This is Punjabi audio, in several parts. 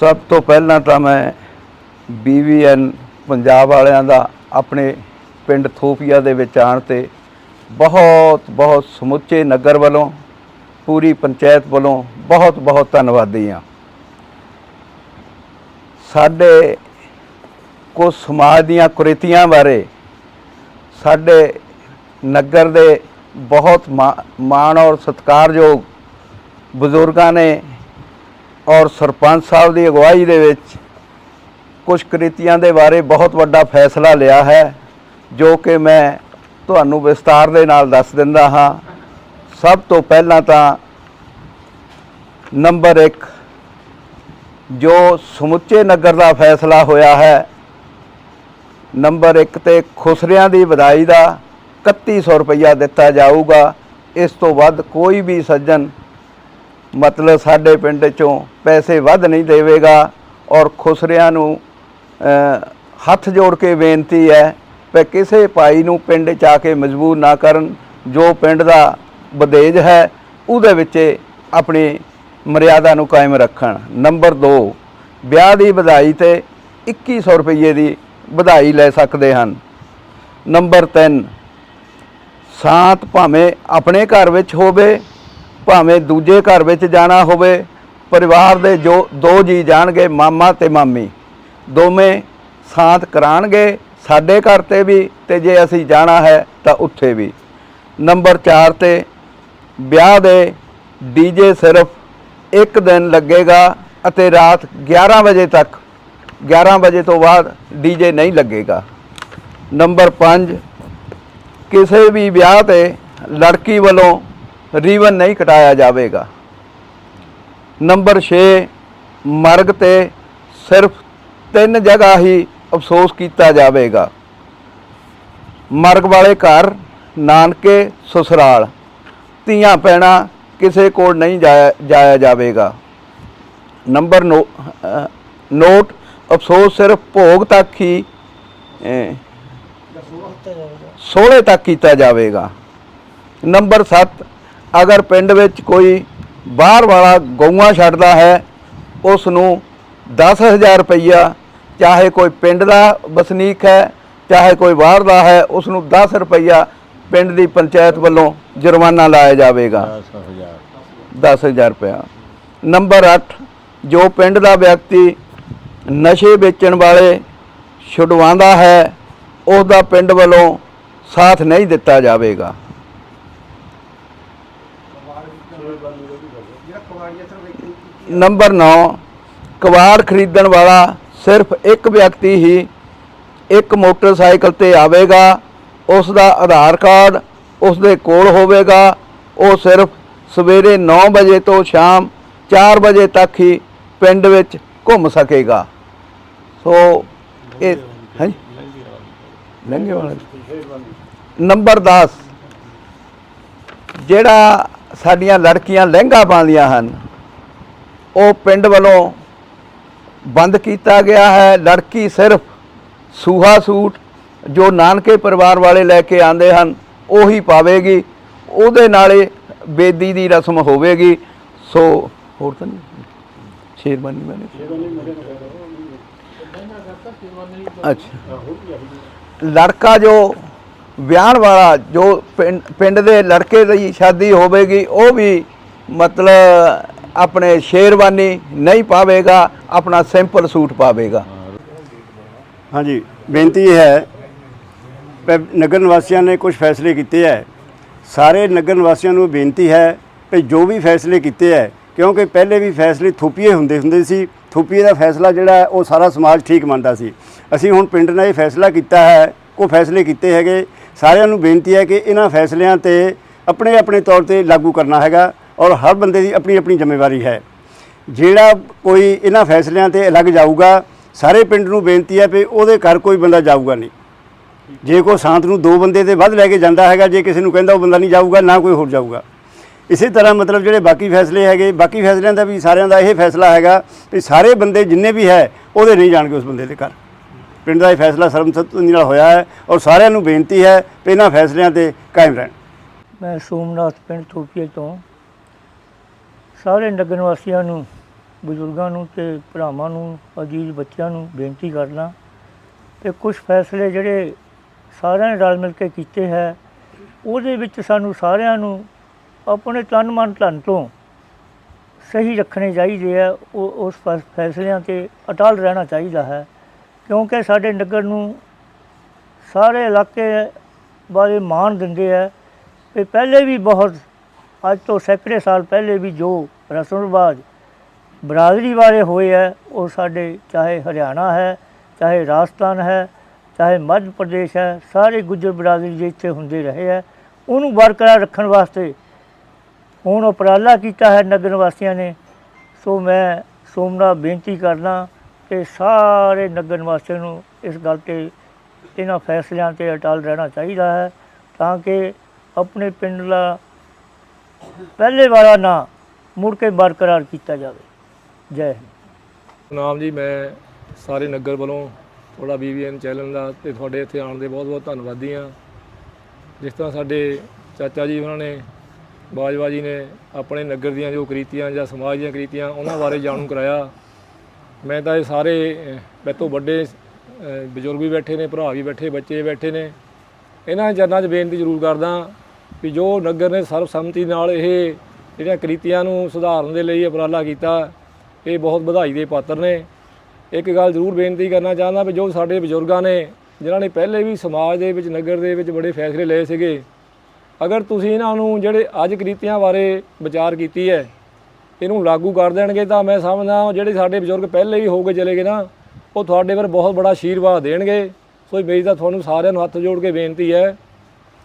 ਸਭ ਤੋਂ ਪਹਿਲਾਂ ਤਾਂ ਮੈਂ ਬੀਵੀਐਨ ਪੰਜਾਬ ਵਾਲਿਆਂ ਦਾ ਆਪਣੇ ਪਿੰਡ ਥੋਪੀਆ ਦੇ ਵਿੱਚ ਆਉਣ ਤੇ ਬਹੁਤ ਬਹੁਤ ਸਮੁੱਚੇ ਨਗਰ ਵੱਲੋਂ, ਪੂਰੀ ਪੰਚਾਇਤ ਵੱਲੋਂ ਬਹੁਤ ਬਹੁਤ ਧੰਨਵਾਦੀ ਹਾਂ। ਸਾਡੇ ਕੋ ਸਮਾਜ ਦੀਆਂ ਕੁਰੀਤੀਆਂ ਬਾਰੇ ਸਾਡੇ ਨਗਰ ਦੇ ਬਹੁਤ ਮਾ- ਮਾਣ ਔਰ ਸਤਿਕਾਰਯੋਗ ਬਜ਼ੁਰਗਾਂ ਨੇ ਔਰ ਸਰਪੰਚ ਸਾਹਿਬ ਦੀ ਅਗਵਾਈ ਦੇ ਵਿੱਚ ਕੁਝ ਕ੍ਰਿਤੀਆਂ ਦੇ ਬਾਰੇ ਬਹੁਤ ਵੱਡਾ ਫੈਸਲਾ ਲਿਆ ਹੈ, ਜੋ ਕਿ ਮੈਂ ਤੁਹਾਨੂੰ ਵਿਸਤਾਰ ਦੇ ਨਾਲ ਦੱਸ ਦਿੰਦਾ ਹਾਂ। ਸਭ ਤੋਂ ਪਹਿਲਾਂ ਤਾਂ ਨੰਬਰ 1 ਜੋ ਸਮੁੱਚੇ ਨਗਰ ਦਾ ਫੈਸਲਾ ਹੋਇਆ ਹੈ, ਨੰਬਰ 1 ਤੇ ਖੁਸਰਿਆਂ ਦੀ ਵਧਾਈ ਦਾ 3100 ਰੁਪਇਆ ਦਿੱਤਾ ਜਾਊਗਾ। ਇਸ ਤੋਂ ਵੱਧ ਕੋਈ ਵੀ ਸੱਜਣ ਮਤਲਬ ਸਾਡੇ ਪਿੰਡ ਚੋਂ ਪੈਸੇ ਵੱਧ ਨਹੀਂ ਦੇਵੇਗਾ ਔਰ ਖੁਸਰਿਆਂ ਨੂੰ ਹੱਥ ਜੋੜ ਕੇ ਬੇਨਤੀ ਹੈ ਕਿ ਕਿਸੇ ਭਾਈ ਨੂੰ ਪਿੰਡ ਚ ਆ ਕੇ ਮਜਬੂਰ ਨਾ ਕਰਨ। ਜੋ ਪਿੰਡ ਦਾ ਬਦੇਜ ਹੈ, ਉਹਦੇ ਵਿੱਚ ਆਪਣੀ ਮਰਿਆਦਾ ਨੂੰ ਕਾਇਮ ਰੱਖਣ। ਨੰਬਰ 2 ਵਿਆਹ ਦੀ ਵਧਾਈ ਤੇ 2100 ਰੁਪਏ ਦੀ ਵਧਾਈ ਲੈ ਸਕਦੇ ਹਨ। ਨੰਬਰ 3 ਸਾਤ ਭਾਵੇਂ ਆਪਣੇ ਘਰ ਵਿੱਚ ਹੋਵੇ ਭਾਵੇਂ ਦੂਜੇ ਘਰ ਵਿੱਚ ਜਾਣਾ ਹੋਵੇ, ਪਰਿਵਾਰ ਦੇ ਜੋ ਦੋ ਜੀ ਜਾਣਗੇ, ਮਾਮਾ ਤੇ ਮਾਮੀ। ਦੋਵੇਂ ਸਾਥ ਕਰਾਣਗੇ, ਸਾਡੇ ਘਰ ਤੇ ਵੀ ਤੇ ਜੇ ਅਸੀਂ ਜਾਣਾ ਹੈ ਤਾਂ ਉੱਥੇ ਵੀ। ਨੰਬਰ 4 ਤੇ, ਵਿਆਹ ਦੇ ਡੀਜੇ ਸਿਰਫ ਇੱਕ ਦਿਨ ਲੱਗੇਗਾ ਅਤੇ ਰਾਤ 11 ਵਜੇ ਤੱਕ 11 ਵਜੇ ਤੋਂ ਬਾਅਦ ਡੀਜੇ ਨਹੀਂ ਲੱਗੇਗਾ। ਨੰਬਰ 5 ਕਿਸੇ ਵੀ ਵਿਆਹ ਤੇ ਲੜਕੀ ਵੱਲੋਂ ਰੀਵਨ ਨਹੀਂ ਕਟਾਇਆ ਜਾਵੇਗਾ। ਨੰਬਰ 6 ਮਰਗ ਤੇ ਸਿਰਫ ਤਿੰਨ ਜਗ੍ਹਾ ਹੀ ਅਫਸੋਸ ਕੀਤਾ ਜਾਵੇਗਾ। ਮਰਗ ਵਾਲੇ ਘਰ ਨਾਨਕੇ ਸਸੁਰਾਲ ਧੀਆਂ ਪੈਣਾ ਕਿਸੇ ਕੋਲ ਨਹੀਂ ਜਾਇਆ ਜਾਵੇਗਾ। ਨੰਬਰ ਨੋਟ ਅਫਸੋਸ ਸਿਰਫ ਭੋਗ ਤੱਕ ਹੀ 16 ਤੱਕ ਕੀਤਾ ਜਾਵੇਗਾ। ਨੰਬਰ 7 ਅਗਰ ਪਿੰਡ ਵਿੱਚ ਕੋਈ ਬਾਹਰ ਵਾਲਾ ਗਊਆਂ ਛੱਡਦਾ ਹੈ ਉਸ ਨੂੰ 10000 ਰੁਪਈਆ ਚਾਹੇ ਕੋਈ ਪਿੰਡ ਦਾ ਵਸਨੀਕ ਹੈ ਚਾਹੇ ਕੋਈ ਬਾਹਰ ਦਾ ਹੈ ਉਸ ਨੂੰ 10 ਰੁਪਈਆ ਪਿੰਡ ਦੀ ਪੰਚਾਇਤ ਵੱਲੋਂ ਜੁਰਮਾਨਾ ਲਾਇਆ ਜਾਵੇਗਾ। 10000 ਰੁਪਇਆ। ਨੰਬਰ 8 ਜੋ ਪਿੰਡ ਦਾ ਵਿਅਕਤੀ ਨਸ਼ੇ ਵੇਚਣ ਵਾਲੇ ਛੁਡਵਾਉਂਦਾ ਹੈ ਉਸ ਦਾ ਪਿੰਡ ਵੱਲੋਂ ਸਾਥ ਨਹੀਂ ਦਿੱਤਾ ਜਾਵੇਗਾ। ਨੰਬਰ 9 ਕਵਾੜ ਖਰੀਦਣ ਵਾਲਾ ਸਿਰਫ ਇੱਕ ਵਿਅਕਤੀ ਹੀ ਇੱਕ ਮੋਟਰਸਾਈਕਲ ਤੇ ਆਵੇਗਾ। ਉਸ ਦਾ ਆਧਾਰ ਕਾਰਡ ਉਸ ਦੇ ਕੋਲ ਹੋਵੇਗਾ। ਉਹ ਸਿਰਫ ਸਵੇਰੇ 9 ਵਜੇ ਤੋਂ ਸ਼ਾਮ 4 ਵਜੇ ਤੱਕ ਹੀ ਪਿੰਡ ਵਿੱਚ ਘੁੰਮ ਸਕੇਗਾ। ਸੋ, ਇਹ ਹੈ ਲੰਘੇ ਵਾਲਾ। ਨੰਬਰ 10 ਜਿਹੜਾ ਸਾਡੀਆਂ ਲੜਕੀਆਂ ਲਹਿੰਗਾ ਪਾਉਂਦੀਆਂ ਹਨ ਉਹ ਪਿੰਡ ਵੱਲੋਂ ਬੰਦ ਕੀਤਾ ਗਿਆ ਹੈ। ਲੜਕੀ ਸਿਰਫ ਸੂਹਾ ਸੂਟ ਜੋ ਨਾਨਕੇ ਪਰਿਵਾਰ ਵਾਲੇ ਲੈ ਕੇ ਆਂਦੇ ਹਨ, ਉਹੀ ਪਾਵੇਗੀ। ਉਹਦੇ ਨਾਲੇ ਬੇਦੀ ਦੀ ਰਸਮ ਹੋਵੇਗੀ। ਸੋ ਹੋਰ ਤਾਂ ਨਹੀਂ? ਸ਼ੇਰਵਾਨੀ ਮੈਨੇ ਅੱਛਾ। ਲੜਕਾ ਜੋ ਵਿਆਹਣ ਵਾਲਾ, ਜੋ ਪਿੰਡ ਪਿੰਡ ਦੇ ਲੜਕੇ ਦੀ ਸ਼ਾਦੀ ਹੋਵੇਗੀ, ਉਹ ਵੀ ਮਤਲਬ ਆਪਣੇ ਸ਼ੇਰਵਾਨੀ ਨਹੀਂ ਪਾਵੇਗਾ, ਆਪਣਾ ਸਿੰਪਲ ਸੂਟ ਪਾਵੇਗਾ। ਹਾਂਜੀ, ਬੇਨਤੀ ਇਹ ਹੈ ਕਿ ਨਗਰ ਨਿਵਾਸੀਆਂ ਨੇ ਕੁਝ ਫੈਸਲੇ ਕੀਤੇ ਹੈ। ਸਾਰੇ ਨਗਰ ਨਿਵਾਸੀਆਂ ਨੂੰ ਬੇਨਤੀ ਹੈ ਕਿ ਜੋ ਵੀ ਫੈਸਲੇ ਕੀਤੇ ਹੈ, ਕਿਉਂਕਿ ਪਹਿਲੇ ਵੀ ਫੈਸਲੇ ਥੋਪੀਏ ਹੁੰਦੇ ਹੁੰਦੇ ਸੀ, ਥੋਪੀਏ ਦਾ ਫੈਸਲਾ ਜਿਹੜਾ ਉਹ ਸਾਰਾ ਸਮਾਜ ਠੀਕ ਮੰਨਦਾ ਸੀ। ਅਸੀਂ ਹੁਣ ਪਿੰਡ ਨੇ ਇਹ ਫੈਸਲਾ ਕੀਤਾ ਹੈ ਉਹ ਫੈਸਲੇ ਕੀਤੇ ਹੈਗੇ। ਸਾਰਿਆਂ ਨੂੰ ਬੇਨਤੀ ਹੈ ਕਿ ਇਹਨਾਂ ਫੈਸਲਿਆਂ ਤੇ ਆਪਣੇ ਆਪਣੇ ਤੌਰ ਤੇ ਲਾਗੂ ਕਰਨਾ ਹੈਗਾ। ਔਰ ਹਰ ਬੰਦੇ ਦੀ ਆਪਣੀ ਆਪਣੀ ਜ਼ਿੰਮੇਵਾਰੀ ਹੈ। ਜਿਹੜਾ ਕੋਈ ਇਹਨਾਂ ਫੈਸਲਿਆਂ ਤੇ ਅਲੱਗ ਜਾਊਗਾ, ਸਾਰੇ ਪਿੰਡ ਨੂੰ ਬੇਨਤੀ ਹੈ ਵੀ ਉਹਦੇ ਘਰ ਕੋਈ ਬੰਦਾ ਜਾਊਗਾ ਨਹੀਂ। ਜੇ ਕੋਈ ਸਾਂਤ ਨੂੰ ਦੋ ਬੰਦੇ ਤੇ ਵੱਧ ਲੈ ਕੇ ਜਾਂਦਾ ਹੈਗਾ, ਜੇ ਕਿਸੇ ਨੂੰ ਕਹਿੰਦਾ ਉਹ ਬੰਦਾ ਨਹੀਂ ਜਾਊਗਾ, ਨਾ ਕੋਈ ਹੋਰ ਜਾਊਗਾ। ਇਸੇ ਤਰ੍ਹਾਂ ਮਤਲਬ ਜਿਹੜੇ ਬਾਕੀ ਫੈਸਲੇ ਹੈਗੇ, ਬਾਕੀ ਫੈਸਲਿਆਂ ਦਾ ਵੀ ਸਾਰਿਆਂ ਦਾ ਇਹ ਫੈਸਲਾ ਹੈਗਾ ਵੀ ਸਾਰੇ ਬੰਦੇ ਜਿੰਨੇ ਵੀ ਹੈ, ਉਹਦੇ ਨਹੀਂ ਜਾਣਗੇ ਉਸ ਬੰਦੇ ਦੇ ਘਰ। ਪਿੰਡ ਦਾ ਇਹ ਫੈਸਲਾ ਸਰਬਸੰਮਤੀ ਨਾਲ ਹੋਇਆ ਹੈ ਔਰ ਸਾਰਿਆਂ ਨੂੰ ਬੇਨਤੀ ਹੈ ਵੀ ਇਹਨਾਂ ਫੈਸਲਿਆਂ ਤੇ ਕਾਇਮ ਰਹਿਣ। ਮੈਂ ਸੋਮਨਾਥ ਪਿੰਡ ਥੋਪੀਏ ਤੋਂ ਸਾਰੇ ਨਗਰ ਨਿਵਾਸੀਆਂ ਨੂੰ, ਬਜ਼ੁਰਗਾਂ ਨੂੰ ਤੇ ਭਰਾਵਾਂ ਨੂੰ, ਅਜੀਜ਼ ਬੱਚਿਆਂ ਨੂੰ ਬੇਨਤੀ ਕਰਦਾ ਕਿ ਕੁਝ ਫੈਸਲੇ ਜਿਹੜੇ ਸਾਰਿਆਂ ਨੇ ਰਲ ਮਿਲ ਕੇ ਕੀਤੇ ਹੈ, ਉਹਦੇ ਵਿੱਚ ਸਾਨੂੰ ਸਾਰਿਆਂ ਨੂੰ ਆਪਣੇ ਤਨ ਮਨ ਧਨ ਤੋਂ ਸਹੀ ਰੱਖਣੇ ਚਾਹੀਦੇ ਆ ਉਹ, ਉਸ ਫੈਸ- ਫੈਸਲਿਆਂ ਤੇ ਅਟਲ ਰਹਿਣਾ ਚਾਹੀਦਾ ਹੈ। ਕਿਉਂਕਿ ਸਾਡੇ ਨਗਰ ਨੂੰ ਸਾਰੇ ਇਲਾਕੇ ਬਾਰੇ ਮਾਣ ਦਿੰਦੇ ਆ ਕਿ ਪਹਿਲੇ ਵੀ ਬਹੁਤ ਅੱਜ ਤੋਂ ਸੈਂਕੜੇ ਸਾਲ ਪਹਿਲੇ ਵੀ ਜੋ ਰਸਮ ਰਿਵਾਜ ਬਰਾਦਰੀ ਵਾਲੇ ਹੋਏ ਹੈ, ਉਹ ਸਾਡੇ ਚਾਹੇ ਹਰਿਆਣਾ ਹੈ, ਚਾਹੇ ਰਾਜਸਥਾਨ ਹੈ, ਚਾਹੇ ਮੱਧ ਪ੍ਰਦੇਸ਼ ਹੈ, ਸਾਰੇ ਗੁੱਜਰ ਬਰਾਦਰੀ ਦੇ ਇੱਥੇ ਹੁੰਦੇ ਰਹੇ ਹੈ। ਉਹਨੂੰ ਬਰਕਰਾਰ ਰੱਖਣ ਵਾਸਤੇ ਹੁਣ ਉਪਰਾਲਾ ਕੀਤਾ ਹੈ ਨਗਰ ਵਾਸੀਆਂ ਨੇ। ਸੋ ਮੈਂ ਸੋਮਨਾ ਬੇਨਤੀ ਕਰਦਾ ਕਿ ਸਾਰੇ ਨਗਰ ਵਾਸੀਆਂ ਨੂੰ ਇਸ ਗੱਲ ਤੇ ਇਹਨਾਂ ਫੈਸਲਿਆਂ ਤੇ ਅਟਲ ਰਹਿਣਾ ਚਾਹੀਦਾ ਹੈ, ਤਾਂ ਕਿ ਆਪਣੇ ਪਿੰਡ ਦਾ ਪਹਿਲੇ ਵਾਲਾ ਨਾ ਮੁੜ ਕੇ ਬਰਕਰਾਰ ਕੀਤਾ ਜਾਵੇ। ਜੈ ਹਿੰਦ। ਨਾਮ ਜੀ ਮੈਂ ਸਾਰੇ ਨਗਰ ਵੱਲੋਂ ਤੁਹਾਡਾ ਬੀਬੀਐਨ ਚੈਨਲ ਦਾ ਤੇ ਤੁਹਾਡੇ ਇੱਥੇ ਆਉਣ ਦੇ ਬਹੁਤ-ਬਹੁਤ ਧੰਨਵਾਦੀ ਹਾਂ। ਜਿਸ ਤਰ੍ਹਾਂ ਸਾਡੇ ਚਾਚਾ ਜੀ ਉਹਨਾਂ ਨੇ ਬਾਜਵਾ ਜੀ ਨੇ ਆਪਣੇ ਨਗਰ ਦੀਆਂ ਜੋ ਕ੍ਰੀਤੀਆਂ ਜਾਂ ਸਮਾਜ ਦੀਆਂ ਕ੍ਰੀਤੀਆਂ ਉਹਨਾਂ ਬਾਰੇ ਜਾਣੂ ਕਰਾਇਆ। ਮੈਂ ਤਾਂ ਇਹ ਸਾਰੇ ਅਹ, ਮੇਰੇ ਤੋਂ ਵੱਡੇ ਬਜ਼ੁਰਗ ਵੀ ਬੈਠੇ ਨੇ ਭਰਾ ਵੀ ਬੈਠੇ ਬੱਚੇ ਬੈਠੇ ਨੇ। ਇਹਨਾਂ ਚਰਨਾਂ 'ਚ ਬੇਨਤੀ ਜ਼ਰੂਰ ਕਰਦਾ ਵੀ ਜੋ ਨਗਰ ਨੇ ਸਰਬਸੰਮਤੀ ਨਾਲ ਇਹ ਜਿਹੜੀਆਂ ਕ੍ਰਿਤੀਆਂ ਨੂੰ ਸੁਧਾਰਨ ਦੇ ਲਈ ਉਪਰਾਲਾ ਕੀਤਾ, ਇਹ ਬਹੁਤ ਵਧਾਈ ਦੇ ਪਾਤਰ ਨੇ। ਇੱਕ ਗੱਲ ਜ਼ਰੂਰ ਬੇਨਤੀ ਕਰਨਾ ਚਾਹੁੰਦਾ ਵੀ ਜੋ ਸਾਡੇ ਬਜ਼ੁਰਗਾਂ ਨੇ, ਜਿਨ੍ਹਾਂ ਨੇ ਪਹਿਲੇ ਵੀ ਸਮਾਜ ਦੇ ਵਿੱਚ, ਨਗਰ ਦੇ ਵਿੱਚ ਬੜੇ ਫੈਸਲੇ ਲਏ ਸੀਗੇ, ਅਗਰ ਤੁਸੀਂ ਇਹਨਾਂ ਨੂੰ ਜਿਹੜੇ ਅੱਜ ਕ੍ਰਿਤੀਆਂ ਬਾਰੇ ਵਿਚਾਰ ਕੀਤੀ ਹੈ, ਇਹਨੂੰ ਲਾਗੂ ਕਰ ਦੇਣਗੇ ਤਾਂ ਮੈਂ ਸਮਝਦਾ ਜਿਹੜੇ ਸਾਡੇ ਬਜ਼ੁਰਗ ਪਹਿਲੇ ਵੀ ਹੋ ਕੇ ਚਲੇ ਗਏ ਨਾ, ਉਹ ਤੁਹਾਡੇ ਪਰ ਬਹੁਤ ਬੜਾ ਆਸ਼ੀਰਵਾਦ ਦੇਣਗੇ। ਸੋ ਮੇਰੀ ਤਾਂ ਤੁਹਾਨੂੰ ਸਾਰਿਆਂ ਨੂੰ ਹੱਥ ਜੋੜ ਕੇ ਬੇਨਤੀ ਹੈ।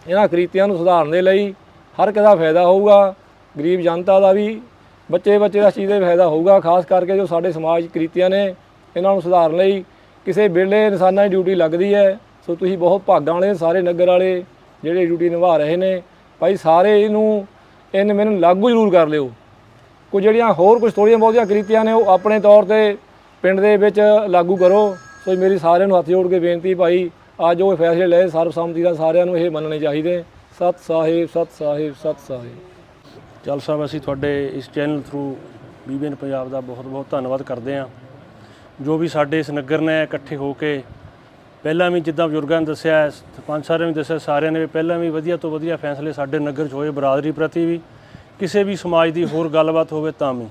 ਇਹਨਾਂ ਕ੍ਰੀਤੀਆਂ ਨੂੰ ਸੁਧਾਰਨ ਦੇ ਲਈ ਹਰ ਇੱਕ ਦਾ ਫਾਇਦਾ ਹੋਊਗਾ, ਗਰੀਬ ਜਨਤਾ ਦਾ ਵੀ ਬੱਚੇ ਬੱਚੇ ਦਾ ਚੀਜ਼ ਦਾ ਫਾਇਦਾ ਹੋਊਗਾ, ਖਾਸ ਕਰਕੇ ਜੋ ਸਾਡੇ ਸਮਾਜ ਕ੍ਰੀਤੀਆਂ ਨੇ, ਇਹਨਾਂ ਨੂੰ ਸੁਧਾਰਨ ਲਈ ਕਿਸੇ ਵੇਲੇ ਇਨਸਾਨਾਂ ਦੀ ਡਿਊਟੀ ਲੱਗਦੀ ਹੈ, ਸੋ ਤੁਸੀਂ ਬਹੁਤ ਭਾਗਾਂ ਵਾਲੇ ਸਾਰੇ ਨਗਰ ਵਾਲੇ ਜਿਹੜੇ ਡਿਊਟੀ ਨਿਭਾ ਰਹੇ ਨੇ, ਭਾਈ ਸਾਰੇ ਇਹਨੂੰ, ਇਹਨ ਮੈਨੂੰ ਲਾਗੂ ਜ਼ਰੂਰ ਕਰ ਲਿਓ। ਕੁਝ ਜਿਹੜੀਆਂ ਹੋਰ ਕੁਝ ਥੋੜ੍ਹੀਆਂ ਬਹੁਤੀਆਂ ਕ੍ਰੀਤੀਆਂ ਨੇ, ਉਹ ਆਪਣੇ ਤੌਰ ਤੇ ਪਿੰਡ ਦੇ ਵਿੱਚ ਲਾਗੂ ਕਰੋ, ਸੋ ਮੇਰੀ ਸਾਰਿਆਂ ਨੂੰ ਹੱਥ ਜੋੜ ਕੇ ਬੇਨਤੀ ਭਾਈ ਅੱਜ ਉਹ ਫੈਸਲੇ ਲਏ, ਸਰਬਸੰਮਤੀ ਦਾ ਸਾਰਿਆਂ ਨੂੰ ਇਹ ਮੰਨਣੇ ਚਾਹੀਦੇ। ਸਤ ਸਾਹਿਬ ਸਤ ਸਾਹਿਬ ਸਤ ਸਾਹਿਬ। ਚੱਲ ਸਾਹਿਬ, ਅਸੀਂ ਤੁਹਾਡੇ ਇਸ ਚੈਨਲ ਥਰੂ ਬੀਬੀਐਨ ਪੰਜਾਬ ਦਾ ਬਹੁਤ ਬਹੁਤ ਧੰਨਵਾਦ ਕਰਦੇ ਹਾਂ। ਜੋ ਵੀ ਸਾਡੇ ਇਸ ਨਗਰ ਨੇ ਇਕੱਠੇ ਹੋ ਕੇ ਪਹਿਲਾਂ ਵੀ ਜਿੱਦਾਂ ਬਜ਼ੁਰਗਾਂ ਨੇ ਦੱਸਿਆ, ਸਰਪੰਚ ਸਾਰਿਆਂ ਨੇ ਵੀ ਦੱਸਿਆ, ਸਾਰਿਆਂ ਨੇ ਵੀ ਪਹਿਲਾਂ ਵੀ ਵਧੀਆ ਤੋਂ ਵਧੀਆ ਫੈਸਲੇ ਸਾਡੇ ਨਗਰ 'ਚ ਹੋਏ, ਬਰਾਦਰੀ ਪ੍ਰਤੀ ਵੀ। ਕਿਸੇ ਵੀ ਸਮਾਜ ਦੀ ਹੋਰ ਗੱਲਬਾਤ ਹੋਵੇ ਤਾਂ ਵੀ।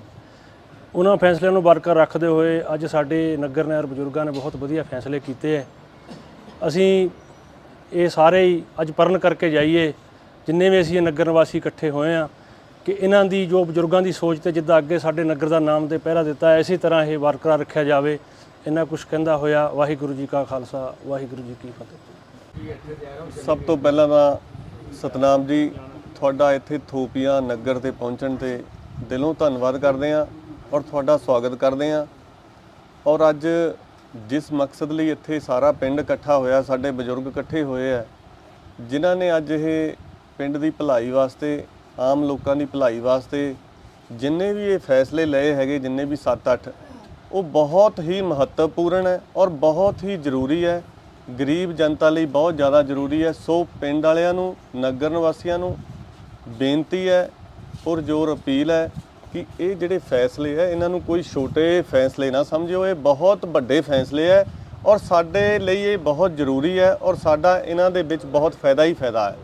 ਉਹਨਾਂ ਫੈਸਲਿਆਂ ਨੂੰ ਬਰਕਰਾਰ ਰੱਖਦੇ ਹੋਏ ਅੱਜ ਸਾਡੇ ਨਗਰ ਨੇ ਔਰ ਬਜ਼ੁਰਗਾਂ ਨੇ ਬਹੁਤ ਵਧੀਆ ਫੈਸਲੇ ਕੀਤੇ ਹੈ। ਅਸੀਂ ਇਹ ਸਾਰੇ ਹੀ ਅੱਜ ਪਰਨ ਕਰਕੇ ਜਾਈਏ ਜਿੰਨੇ ਵੀ ਅਸੀਂ ਇਹ ਨਗਰ ਨਿਵਾਸੀ ਇਕੱਠੇ ਹੋਏ ਆ ਕਿ ਇਹਨਾਂ ਦੀ ਜੋ ਬਜ਼ੁਰਗਾਂ ਦੀ ਸੋਚ ਤੇ ਜਿੱਦਾਂ ਅੱਗੇ ਸਾਡੇ ਨਗਰ ਦਾ ਨਾਮ ਤੇ ਪਹਿਰਾ ਦਿੱਤਾ ਹੈ, ਇਸੇ ਤਰ੍ਹਾਂ ਇਹ ਬਰਕਰਾਰ ਰੱਖਿਆ ਜਾਵੇ ਇਹਨਾਂ ਕੁਝ ਕਹਿੰਦਾ ਹੋਇਆ ਵਾਹਿਗੁਰੂ ਜੀ ਕਾ ਖਾਲਸਾ ਵਾਹਿਗੁਰੂ ਜੀ ਕੀ ਫਤਿਹ। ਸਭ ਤੋਂ ਪਹਿਲਾਂ ਤਾਂ ਸਤਨਾਮ ਜੀ ਤੁਹਾਡਾ ਇੱਥੇ ਥੋਪੀਆਂ ਨਗਰ ਤੇ ਪਹੁੰਚਣ ਤੇ ਦਿਲੋਂ ਧੰਨਵਾਦ ਕਰਦੇ ਹਾਂ ਔਰ ਤੁਹਾਡਾ ਸਵਾਗਤ ਕਰਦੇ ਹਾਂ। ਔਰ ਅੱਜ ਜਿਸ ਮਕਸਦ ਲਈ ਇੱਥੇ ਸਾਰਾ ਪਿੰਡ ਇਕੱਠਾ ਹੋਇਆ, ਸਾਡੇ ਬਜ਼ੁਰਗ ਇਕੱਠੇ ਹੋਏ ਆ, ਜਿਨ੍ਹਾਂ ਨੇ ਅੱਜ ਇਹ ਪਿੰਡ ਦੀ ਭਲਾਈ ਵਾਸਤੇ, ਆਮ ਲੋਕਾਂ ਦੀ ਭਲਾਈ ਵਾਸਤੇ ਜਿੰਨੇ ਵੀ ਇਹ ਫੈਸਲੇ ਲਏ ਹੈਗੇ, ਜਿੰਨੇ ਵੀ 7-8 ਉਹ ਬਹੁਤ ਹੀ ਮਹੱਤਵਪੂਰਨ ਹੈ ਔਰ ਬਹੁਤ ਹੀ ਜ਼ਰੂਰੀ ਹੈ। ਗਰੀਬ ਜਨਤਾ ਲਈ ਬਹੁਤ ਜ਼ਿਆਦਾ ਜ਼ਰੂਰੀ ਹੈ। ਸੋ ਪਿੰਡ ਵਾਲਿਆਂ ਨੂੰ, ਨਗਰ ਨਿਵਾਸੀਆਂ ਨੂੰ ਬੇਨਤੀ ਹੈ ਔਰ ਜੋਰ ਅਪੀਲ ਹੈ ਕਿ ਇਹ ਜਿਹੜੇ ਫੈਸਲੇ ਹੈ ਇਹਨਾਂ ਨੂੰ ਕੋਈ ਛੋਟੇ ਫੈਸਲੇ ਨਾ ਸਮਝਿਓ, ਇਹ ਬਹੁਤ ਵੱਡੇ ਫੈਸਲੇ ਹੈ ਔਰ ਸਾਡੇ ਲਈ ਇਹ ਬਹੁਤ ਜ਼ਰੂਰੀ ਹੈ ਔਰ ਸਾਡਾ ਇਹਨਾਂ ਦੇ ਵਿੱਚ ਬਹੁਤ ਫਾਇਦਾ ਹੀ ਫਾਇਦਾ ਹੈ